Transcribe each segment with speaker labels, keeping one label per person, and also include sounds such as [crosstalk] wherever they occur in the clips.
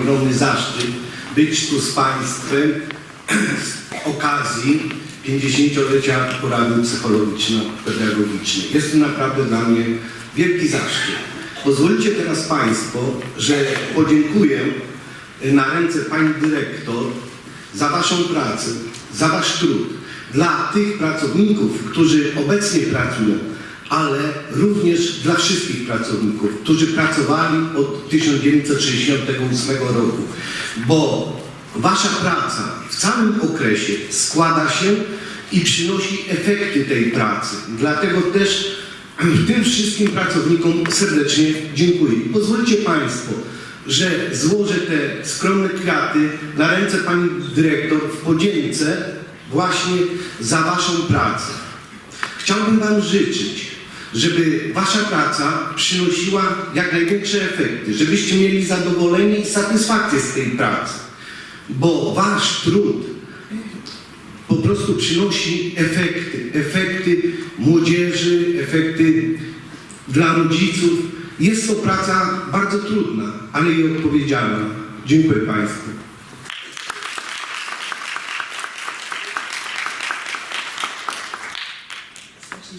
Speaker 1: ogromny zaszczyt być tu z Państwem z okazji 50-lecia porady psychologiczno-pedagogicznej. Jest to naprawdę dla mnie wielki zaszczyt. Pozwolicie teraz Państwo, że podziękuję na ręce Pani Dyrektor za Waszą pracę, za Wasz trud. Dla tych pracowników, którzy obecnie pracują, ale również dla wszystkich pracowników, którzy pracowali od 1968 roku, bo Wasza praca w całym okresie składa się i przynosi efekty tej pracy. Dlatego też [clears throat] tym wszystkim pracownikom serdecznie dziękuję. I Pozwolicie Państwo, że złożę te skromne kwiaty na ręce Pani Dyrektor w podzięce właśnie za Waszą pracę. Chciałbym Wam życzyć, żeby Wasza praca przynosiła jak największe efekty, żebyście mieli zadowolenie i satysfakcję z tej pracy, bo Wasz trud po prostu przynosi efekty, efekty młodzieży, efekty dla rodziców. Jest to praca bardzo trudna, ale i odpowiedzialna. Dziękuję Państwu.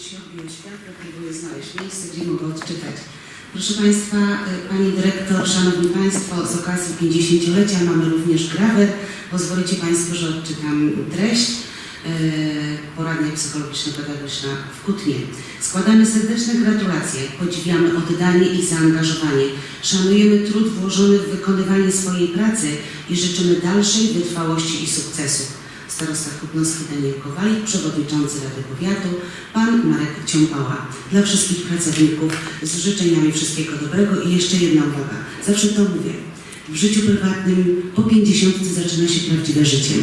Speaker 2: Się odbiłem światło, próbuję znaleźć miejsce, gdzie mogę odczytać. Proszę Państwa, y, Pani Dyrektor, Szanowni Państwo, z okazji 50-lecia mamy również grawę. Pozwolicie Państwo, że odczytam treść. y, Poradnia psychologiczno-pedagogiczna w Kutnie. Składamy serdeczne gratulacje, podziwiamy oddanie i zaangażowanie, szanujemy trud włożony w wykonywanie swojej pracy i życzymy dalszej wytrwałości i sukcesów starosta Kutnowski Daniel Kowalik, przewodniczący Rady Powiatu, pan Marek Ciąpała. Dla wszystkich pracowników z życzeniami wszystkiego dobrego i jeszcze jedna uwaga. Zawsze to mówię. W życiu prywatnym po 50 zaczyna się prawdziwe życie.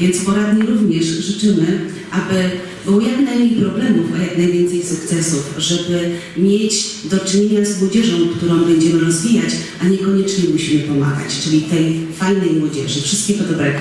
Speaker 2: Więc poradni również życzymy, aby było jak najmniej problemów, a jak najwięcej sukcesów, żeby mieć do czynienia z młodzieżą, którą będziemy rozwijać, a niekoniecznie musimy pomagać, czyli tej fajnej młodzieży. Wszystkiego dobrego.